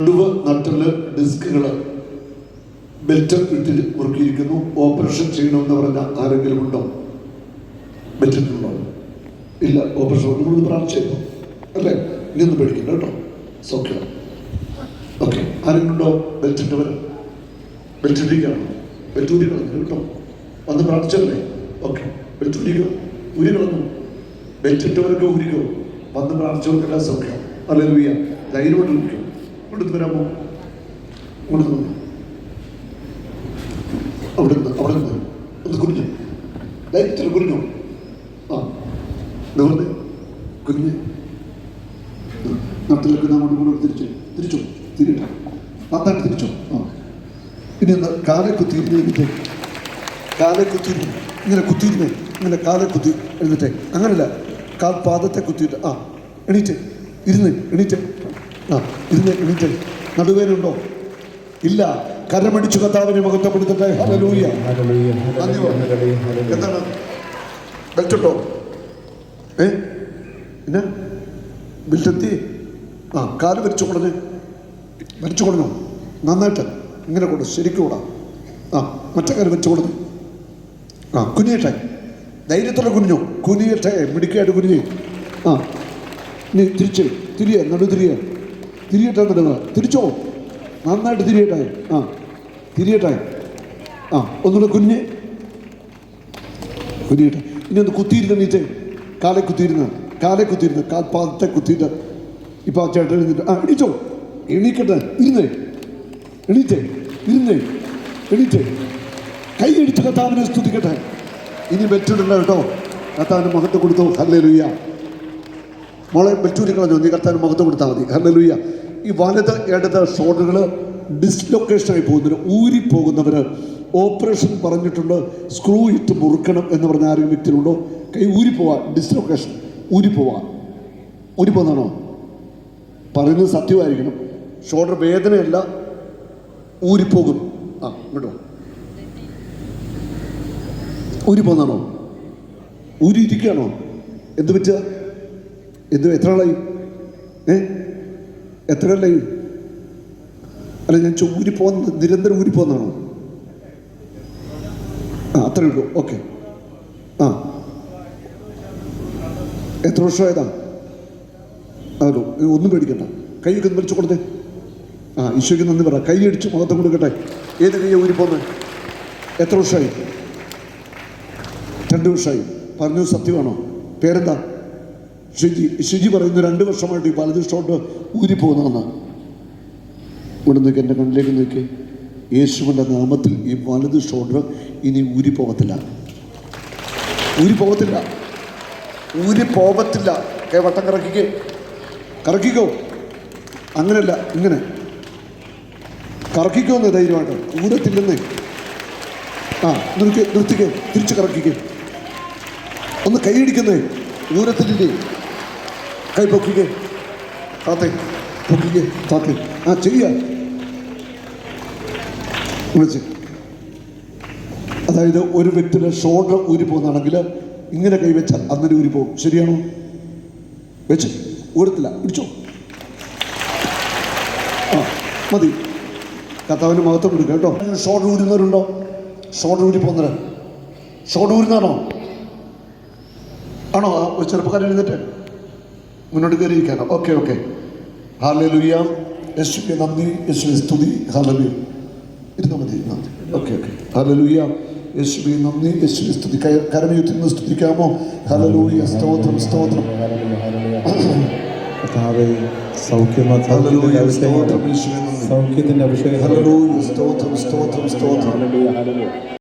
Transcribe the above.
നടുവ് നട്ടൽ ഡിസ്കുകൾ belt ഇട്ട് മുറുക്കിയിരിക്കുന്നു operation ചെയ്യണമെന്ന് പറഞ്ഞ ആരെങ്കിലും ഉണ്ടോ? ബെറ്റിട്ടുണ്ടോ ഇല്ല ഓപ്പറേഷൻ നമ്മൾ പ്രാർത്ഥിച്ചു അല്ലേ? ഇനി ഒന്ന് പേടിക്കില്ല കേട്ടോ. സൗഖ്യം. ഓക്കെ. ആരെങ്കിലും ഉണ്ടോ? ബെൽറ്റ് ഇട്ടവർ ബെൽറ്റ് ഇട്ടിരിക്കുകയാണോ ബെൽറ്റ് ഊരി കളഞ്ഞു കേട്ടോ. വന്ന് പ്രാർത്ഥിച്ചല്ലേ? ഓക്കെ. ബെൽറ്റ് ഊരിക്കോ ഊരി കളഞ്ഞു ബെൽറ്റ് ഇട്ടവരൊക്കെ ഊരിക്കോ? വന്ന് പ്രാർത്ഥിച്ചവർക്കെല്ലാം സൗഖ്യം. അല്ലെങ്കിൽ ധൈര്യമായിട്ട് ഊരിക്കോ വരാമോ ഇങ്ങോട്ട് വന്നു അവിടെ നിന്ന് അവിടെ ഒന്ന് കുഞ്ഞു ധൈര്യത്തിൽ കുഞ്ഞു ആ കുഞ്ഞ് നട്ടിലേക്ക് നാം അങ്ങോട്ട് തിരിച്ചു. തിരിച്ചു? തിരിട്ട നന്നായിട്ട് തിരിച്ചു? ആ. ഇനി ഒന്ന് കാലെ കുത്തിയിരുന്ന് എഴുന്നിട്ട് കാലെ കുത്തിയിരുന്നു ഇങ്ങനെ കുത്തിയിരുന്നേ ഇങ്ങനെ കാലെ കുത്തി എഴുന്നിട്ടേ അങ്ങനല്ല. കാൽ പാദത്തെ കുത്തിയിട്ട്. ആ എണീറ്റ്. ഇരുന്ന് എണീറ്റ്. ആ നടുവേനുണ്ടോ ഇല്ല. കരമടിച്ചു കത്താവിനെ മഹത്വപ്പെടുത്തട്ടെ. പറഞ്ഞു. എന്താണ്? ബെൽറ്റ് ഉണ്ടോ ഏ? പിന്നെ? ബെൽറ്റെത്തി? ആ കാൽ വരിച്ചു കൊടുഞ്ഞ് വരിച്ചു കൊടുക്കണോ നന്നായിട്ട്. ഇങ്ങനെ കൊടു. ശരിക്കും കൂടാ. ആ മറ്റേ കാൽ വെച്ചു കൊടുഞ്ഞ് ആ കുനിയട്ടെ. ധൈര്യത്തോടെ കുനിഞ്ഞോ. കുനിയട്ടെ. മിടുക്കായിട്ട് കുനിഞ്ഞേ. ആ ഇനി തിരിച്ച്. തിരിയ നടു തിരിയ തിരിയട്ടെ നടുക തിരിച്ചോ? നന്നായിട്ട് തിരിയട്ടെ ആ തിരിയട്ടെ ആ ഒന്നുകൂടെ കുഞ്ഞ്. കുനിയട്ടെ ഇനി ഒന്ന് കുത്തിയിരുന്ന നീറ്റ് കാലെ കുത്തിയിരുന്ന. കാലെ കുത്തിയിരുന്ന. കാൽ പാദത്തെ കുത്തിയിട്ട് ഇപ്പം ആ ചേട്ടൻ എഴുന്നിട്ട് ആ എണീച്ചോ? എണീക്കട്ടെ. ഇരുന്നേ. എണീറ്റേ. ഇരുന്നേ. എണീറ്റേ. കൈ അടിച്ച് കത്താവിനെ സ്തുതിക്കട്ടെ. ഇനി ബെറ്റിടണ്ട കേട്ടോ. കത്താവിന് മുഖത്ത് കൊടുത്തു. ഹല്ലേ ലുയ്യ മോളെ ബെറ്റൂരി കളഞ്ഞു നീ കത്താവിന് മുഖത്ത് കൊടുത്താൽ മതി. ഹല്ലേ ലുയ്യ ഈ വലത് ഇടത് ഷോൾഡറുകൾ ഡിസ്ലൊക്കേഷനായി പോകുന്നവർ ഊരിപ്പോകുന്നവർ ഓപ്പറേഷൻ പറഞ്ഞിട്ടുണ്ട്. സ്ക്രൂ ഇട്ട് മുറുക്കണം എന്ന് പറഞ്ഞ ആരെങ്കിലും വ്യക്തിയുണ്ടോ കൈ ഊരിപ്പോവാ. ഡിസ്ലൊക്കേഷൻ ഊരിപ്പോവാ. ഊരിപ്പോന്നാണോ? പറയുന്നത് സത്യമായിരിക്കണം. ഷോൾഡർ വേദനയല്ല ഊരിപ്പോകും ആ കേട്ടോ ഊരിപ്പോന്നാണോ? ഊരിയിരിക്കുകയാണോ? എന്ത് പറ്റുക എന്ത് എത്ര ആളായി? ഏ? എത്ര ആളായി അല്ല ഞാൻ ഊരിപ്പോന്ന് നിരന്തരം ഊരിപ്പോന്നാണോ ആ അത്രേ ഉള്ളൂ. ഓക്കെ. ആ. എത്ര വർഷമായതാ? അതോ ഒന്നും പേടിക്കണ്ട. കൈയൊക്കെ ഒന്ന് വലിച്ചു കൊടുത്തേ. ആ ഈശോയ്ക്ക് നന്ദി പറ. കൈ അടിച്ച് മുഖത്തും കൊടുക്കട്ടെ. ഏത് കൈ ഊരിപ്പോന്ന് എത്ര വർഷമായി? രണ്ട് വർഷമായി. പറഞ്ഞു സത്യമാണോ? പേരെന്താ? ഷിജി ഷിജി പറയുന്നു രണ്ട് വർഷമായിട്ട് ഈ വലത് ഷോട്ട് ഊരിപ്പോകുന്നതെന്ന്. ഇവിടെ നോക്കി എന്റെ കണ്ണിലേക്ക് നോക്കി. യേശുവിന്റെ നാമത്തിൽ ഈ വലത് ഷോൾഡർ ഇനി ഊരി പോകത്തില്ല ഊരി പോകത്തില്ല ഊരി പോകത്തില്ല കൈ വട്ടം കറക്കിക്കേ. കറക്കിക്കോ. അങ്ങനെയല്ല ഇങ്ങനെ. കറക്കിക്കോ എന്ന് ധൈര്യമായിട്ട്. ഊരത്തില്ലെന്നേ. ആ നിർത്തി നിർത്തിക്കേ. തിരിച്ച് കറക്കിക്കേ. ഒന്ന് കൈയടിക്കുന്നേ. ഊരത്തിലില്ലേ കൈ പൊക്കിക്കേ താത്തേ പൊക്കിക്കേ താത്തേ ആ ചെയ്യ വിളിച്ച് അതായത് ഒരു വ്യക്തിയുടെ ഷോൾഡർ ഊരി പോകുന്നതാണെങ്കിൽ ഇങ്ങനെ കൈവച്ചാൽ അങ്ങനെ ഊരി പോകും ശരിയാണോ? വെച്ച്. ഊരത്തില്ല. പിടിച്ചോ. ആ മതി. കർത്താവിന് മഹത്വം കൊടുക്കുക കേട്ടോ. ഷോർട്ട് ഊരുന്നവരുണ്ടോ? ഷോർട്ട് ഊരി പോകുന്നവർ ഷോർട്ട് ഊരുന്നാണോ ആണോ ചെറുപ്പക്കാരൻ എഴുന്നിട്ട് മുന്നോട്ട് കയറിയിരിക്കാനോ ഓക്കെ ഓക്കെ. ഹാലലുയ്യ യേശുവെ നന്ദി. യേശുവിനെ സ്തുതി. ഹാലലു ഇരുന്നാൽ മതി. നന്ദി ഓക്കെ ഓക്കെ. ഹാർലെ ഹാലലുയ്യ യേശുവെ നന്ദി. യേശുവെ സ്തുതി. കരമയുത്തിൽ നിന്ന് സ്തുതിക്കാമോ? ഹാലലൂയ. സ്തോത്രം സ്തോത്രം. കർത്താവേ സൗഖ്യമ ഹല്ലേലൂയ സൗഖ്യത്തിന്റെ സ്തോത്രം അഭിഷേകം.